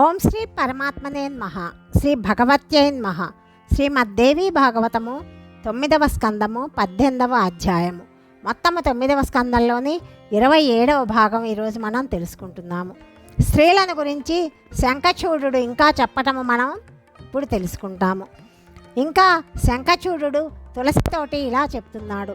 ఓం శ్రీ పరమాత్మనేన్మహ శ్రీ భగవత్యేన్మహ శ్రీమద్దేవి భాగవతము తొమ్మిదవ స్కందము పద్దెనిమిదవ అధ్యాయము. మొత్తము తొమ్మిదవ స్కందంలోని ఇరవై ఏడవ భాగం ఈరోజు మనం తెలుసుకుంటున్నాము. స్త్రీలను గురించి శంఖచూడు ఇంకా చెప్పటము మనం ఇప్పుడు తెలుసుకుంటాము. ఇంకా శంఖచూడు తులసితోటి ఇలా చెప్తున్నాడు.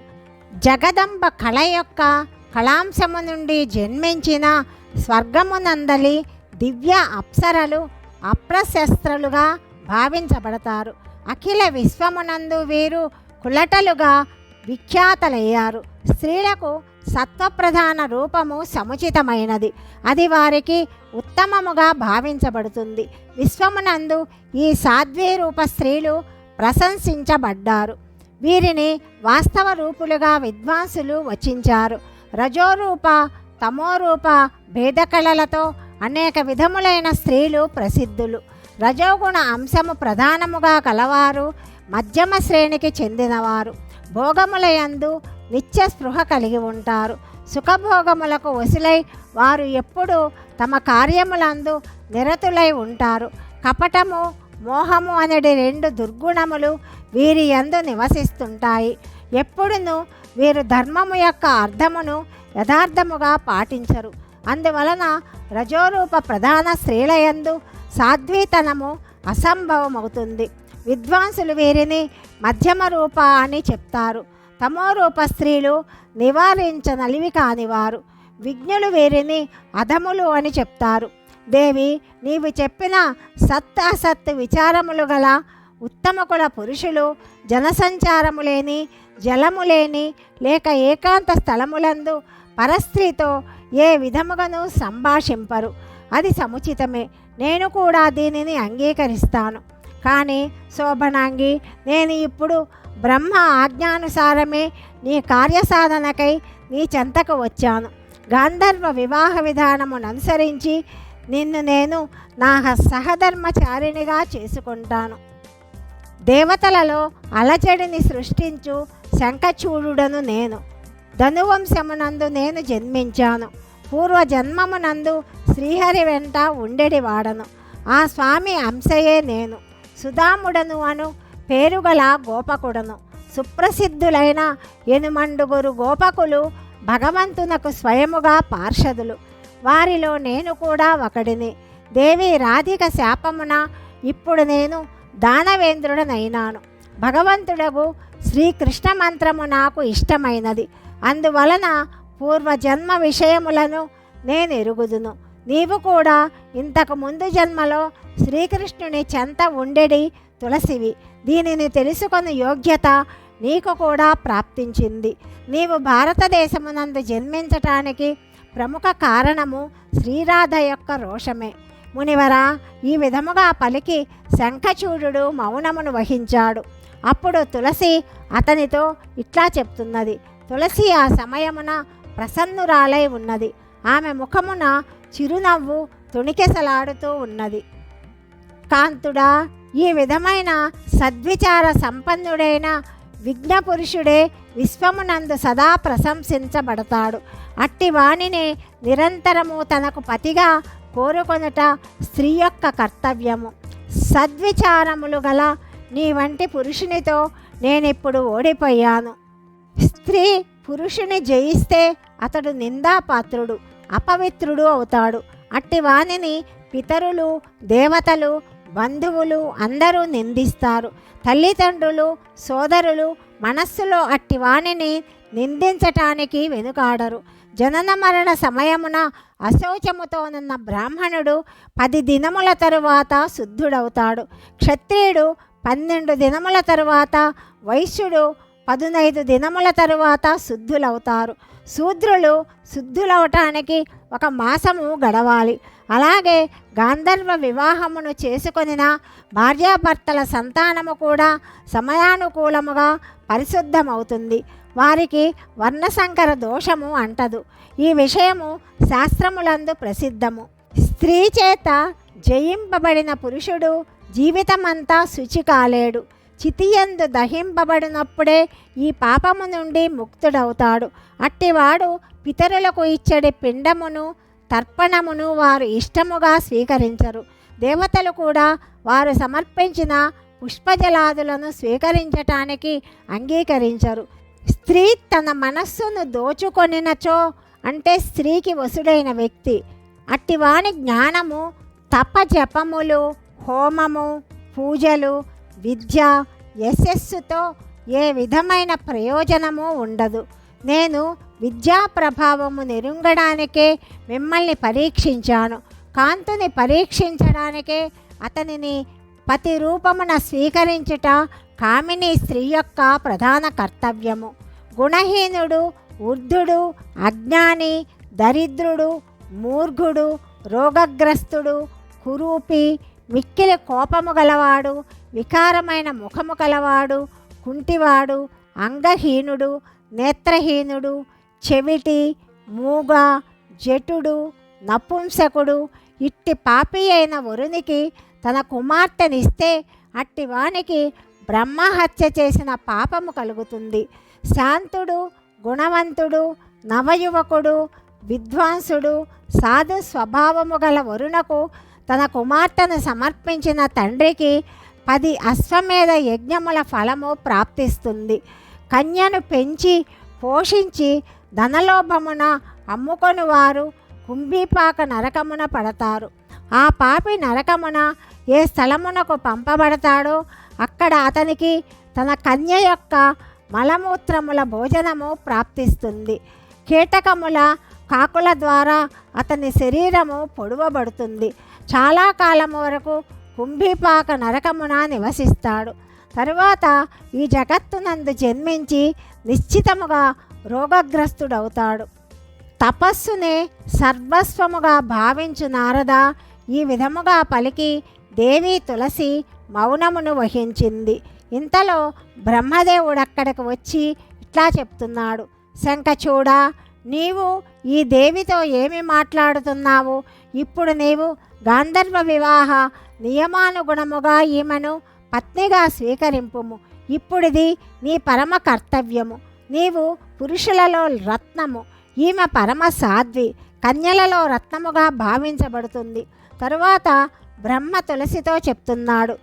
జగదంబ కళ యొక్క కళాంశము నుండి జన్మించిన స్వర్గమునందలి దివ్య అప్సరలు అప్రశస్త్రలుగా భావించబడతారు. అఖిల విశ్వమునందు వీరు కులటలుగా విఖ్యాతలయ్యారు. స్త్రీలకు సత్వప్రధాన రూపము సముచితమైనది. అది వారికి ఉత్తమముగా భావించబడుతుంది. విశ్వమునందు ఈ సాధ్వీ రూప స్త్రీలు ప్రశంసించబడ్డారు. వీరిని వాస్తవ రూపులుగా విద్వాంసులు వచించారు. రజోరూప తమోరూప భేదకళలతో అనేక విధములైన స్త్రీలు ప్రసిద్ధులు. రజోగుణ అంశము ప్రధానముగా కలవారు మధ్యమ శ్రేణికి చెందినవారు. భోగములయందు నిత్య స్పృహ కలిగి ఉంటారు. సుఖభోగములకు వసులై వారు ఎప్పుడూ తమ కార్యములందు నిరతులై ఉంటారు. కపటము మోహము అనేది రెండు దుర్గుణములు వీరి యందు నివసిస్తుంటాయి. ఎప్పుడును వీరు ధర్మము యొక్క అర్థమును యథార్థముగా పాటించరు. అందువలన రజోరూప ప్రధాన స్త్రీలయందు సాధ్వీతనము అసంభవమవుతుంది. విద్వాంసులు వీరిని మధ్యమ రూప అని చెప్తారు. తమోరూప స్త్రీలు నివారించనలివి కానివారు. విజ్ఞులు వీరిని అధములు అని చెప్తారు. దేవి నీవు చెప్పిన సత్ అసత్ విచారములు గల ఉత్తమకుల పురుషులు జనసంచారము లేని జలము లేని లేక ఏకాంత స్థలములందు పరస్త్రీతో ఏ విధముగాను సంభాషింపరు. అది సముచితమే. నేను కూడా దీనిని అంగీకరిస్తాను. కానీ శోభనాంగి నేను ఇప్పుడు బ్రహ్మ ఆజ్ఞానుసారమే నీ కార్యసాధనకై నీ చెంతకు వచ్చాను. గాంధర్వ వివాహ విధానమును అనుసరించి నిన్ను నేను నా సహధర్మచారిణిగా చేసుకుంటాను. దేవతలలో అలచడిని సృష్టించు శంఖచూడుడను నేను. ధనువంశమునందు నేను జన్మించాను. పూర్వ జన్మమునందు శ్రీహరి వెంట ఉండెడివాడను. ఆ స్వామి అంశయే నేను. సుధాముడను అను పేరుగల గోపకుడను. సుప్రసిద్ధులైన ఎనుమండుగురు గోపకులు భగవంతునకు స్వయముగా పార్షదులు. వారిలో నేను కూడా ఒకడిని. దేవి రాధిక శాపమున ఇప్పుడు నేను దానవేంద్రుడనైనాను. భగవంతుడకు శ్రీకృష్ణ మంత్రము నాకు ఇష్టమైనది. అందువలన పూర్వజన్మ విషయములను నేను ఎరుగుదును. నీవు కూడా ఇంతకు ముందు జన్మలో శ్రీకృష్ణుని చెంత ఉండెడి తులసివి. దీనిని తెలుసుకొని యోగ్యత నీకు కూడా ప్రాప్తించింది. నీవు భారతదేశమునందు జన్మించటానికి ప్రముఖ కారణము శ్రీరాధ యొక్క రోషమే. మునివర ఈ విధముగా పలికి శంఖచూడు మౌనమును వహించాడు. అప్పుడు తులసి అతనితో ఇట్లా చెప్తున్నది. తులసి ఆ సమయమున ప్రసన్నురాలై ఉన్నది. ఆమె ముఖమున చిరునవ్వు తుణికెసలాడుతూ ఉన్నది. కాంతుడా ఈ విధమైన సద్విచార సంపన్నుడైన విఘ్నపురుషుడే విశ్వమునందు సదా ప్రశంసించబడతాడు. అట్టి వాణిని నిరంతరము తనకు పతిగా కోరుకొనుట స్త్రీ యొక్క కర్తవ్యము. సద్విచారములు గల నీ వంటి పురుషునితో నేనిప్పుడు ఓడిపోయాను. స్త్రీ పురుషుని జయిస్తే అతడు నిందాపాత్రుడు అపవిత్రుడు అవుతాడు. అట్టి వాణిని పితరులు దేవతలు బంధువులు అందరూ నిందిస్తారు. తల్లిదండ్రులు సోదరులు మనస్సులో అట్టి వాణిని నిందించటానికి వెనుకాడరు. జనన మరణ సమయమున అశౌచముతోనున్న బ్రాహ్మణుడు పది దినముల తరువాత శుద్ధుడవుతాడు. క్షత్రియుడు పన్నెండు దినముల తరువాత వైశ్యుడు పదునైదు దినముల తరువాత శుద్ధులవుతారు. శూద్రులు శుద్ధులవటానికి ఒక మాసము గడవాలి. అలాగే గాంధర్వ వివాహమును చేసుకొనిన భార్యాభర్తల సంతానము కూడా సమయానుకూలముగా పరిశుద్ధమవుతుంది. వారికి వర్ణసంకర దోషము అంటదు. ఈ విషయము శాస్త్రములందు ప్రసిద్ధము. స్త్రీ చేత జయింపబడిన పురుషుడు జీవితమంతా శుచి కాలేడు చితియందు దహింపబడినప్పుడే ఈ పాపము నుండి ముక్తుడవుతాడు. అట్టివాడు పితరులకు ఇచ్చడి పిండమును తర్పణమును వారు ఇష్టముగా స్వీకరించరు. దేవతలు కూడా వారు సమర్పించిన పుష్పజలాదులను స్వీకరించటానికి అంగీకరించరు. స్త్రీ తన మనస్సును దోచుకొనినచో అంటే స్త్రీకి వసుడైన వ్యక్తి. అట్టివాని జ్ఞానము తప జపములు హోమము పూజలు విద్య యశస్సుతో ఏ విధమైన ప్రయోజనము ఉండదు. నేను విద్యా ప్రభావము నిరుంగడానికే మిమ్మల్ని పరీక్షించాను. కాంతుని పరీక్షించడానికే అతనిని పతి రూపమున స్వీకరించుట కామిని స్త్రీ యొక్క ప్రధాన కర్తవ్యము. గుణహీనుడు వృద్ధుడు అజ్ఞాని దరిద్రుడు మూర్ఘుడు రోగగ్రస్తుడు కురూపి మిక్కిలి కోపము గలవాడు వికారమైన ముఖము గలవాడు కుంటివాడు అంగహీనుడు నేత్రహీనుడు చెవిటి మూగ జటుడు నపుంసకుడు ఇట్టి పాపి అయిన వరునికి తన కుమార్తెనిస్తే అట్టివానికి బ్రహ్మహత్య చేసిన పాపము కలుగుతుంది. శాంతుడు గుణవంతుడు నవయువకుడు విద్వాంసుడు సాధు స్వభావము గల వరుణకు తన కుమార్తెను సమర్పించిన తండ్రికి పది అశ్వమేధ యజ్ఞముల ఫలము ప్రాప్తిస్తుంది. కన్యను పెంచి పోషించి ధనలోభమున అమ్ముకొని వారు కుంభీపాక నరకమున పడతారు. ఆ పాపి నరకమున ఏ స్థలమునకు పంపబడతాడో అక్కడ అతనికి తన కన్య యొక్క మలమూత్రముల భోజనము ప్రాప్తిస్తుంది. కీటకముల కాకుల ద్వారా అతని శరీరము పొడవబడుతుంది. చాలా కాలం వరకు కుంభీపాక నరకమున నివసిస్తాడు. తరువాత ఈ జగత్తునందు జన్మించి నిశ్చితముగా రోగగ్రస్తుడవుతాడు. తపస్సునే సర్వస్వముగా భావించు నారద ఈ విధముగా పలికి దేవి తులసి మౌనమును వహించింది. ఇంతలో బ్రహ్మదేవుడు అక్కడికి వచ్చి ఇట్లా చెప్తున్నాడు. శంఖచూడా నీవు ఈ దేవితో ఏమి మాట్లాడుతున్నావు? ఇప్పుడు నీవు గాంధర్వ వివాహ నియమానుగుణముగా ఈమెను పత్నిగా స్వీకరింపుము. ఇప్పుడిది నీ పరమ కర్తవ్యము. నీవు పురుషులలో రత్నము. ఈమె పరమ సాధ్వి. కన్యలలో రత్నముగా భావించబడుతుంది. తరువాత బ్రహ్మ తులసితో చెప్తున్నాడు.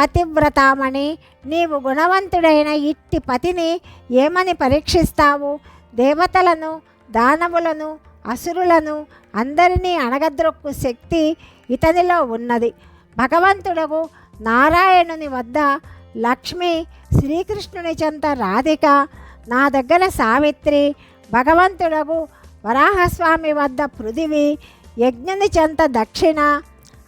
పతివ్రతామణి నీవు గుణవంతుడైన ఇట్టి పతిని ఏమని పరీక్షిస్తావు? దేవతలను దానవులను అసురులను అందరినీ అణగద్రొక్కు శక్తి ఇతనిలో ఉన్నది. భగవంతుడకు నారాయణుని వద్ద లక్ష్మి శ్రీకృష్ణుని చెంత రాధిక నా దగ్గర సావిత్రి భగవంతుడకు వరాహస్వామి వద్ద పృథివి యజ్ఞుని చెంత దక్షిణ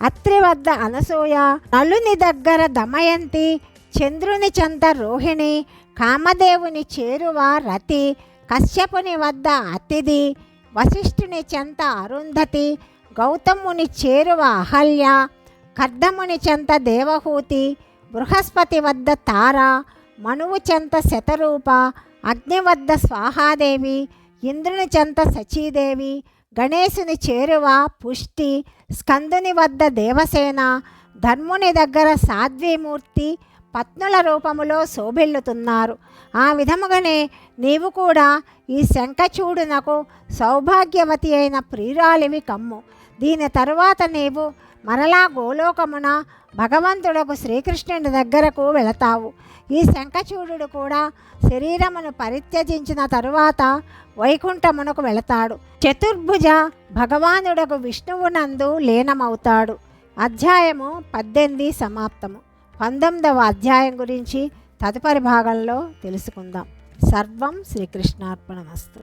అత్రి వద్ద అనసూయ నలుని దగ్గర దమయంతి చంద్రుని చెంత రోహిణి కామదేవుని చేరువ రతి కశ్యపుని వద్ద అతిథి వశిష్ఠుని చెంత అరుంధతి గౌతముని చేరువ అహల్య కర్దముని చెంత దేవహూతి బృహస్పతి వద్ద తార మనువు చెంత శతరూప అగ్ని వద్ద స్వాహాదేవి ఇంద్రుని చెంత సచీదేవి గణేశుని చేరువ పుష్టి స్కందుని వద్ద దేవసేన ధర్ముని దగ్గర సాధ్వీమూర్తి పత్నుల రూపములో శోభిల్లుతున్నారు. ఆ విధముగానే నీవు కూడా ఈ శంఖచూడునకు సౌభాగ్యవతి అయిన ప్రియురాలివి కమ్ము. దీని తరువాత నీవు మరలా గోలోకమున భగవంతుడకు శ్రీకృష్ణుని దగ్గరకు వెళతావు. ఈ శంఖచూడు కూడా శరీరమును పరిత్యజించిన తరువాత వైకుంఠమునకు వెళతాడు. చతుర్భుజ భగవానుడకు విష్ణువునందు లీనమవుతాడు. అధ్యాయము పద్దెనిమిది సమాప్తము. పంతొమ్మిదవ అధ్యాయం గురించి తదుపరి భాగంలో తెలుసుకుందాం. సర్వం శ్రీకృష్ణార్పణమస్తు.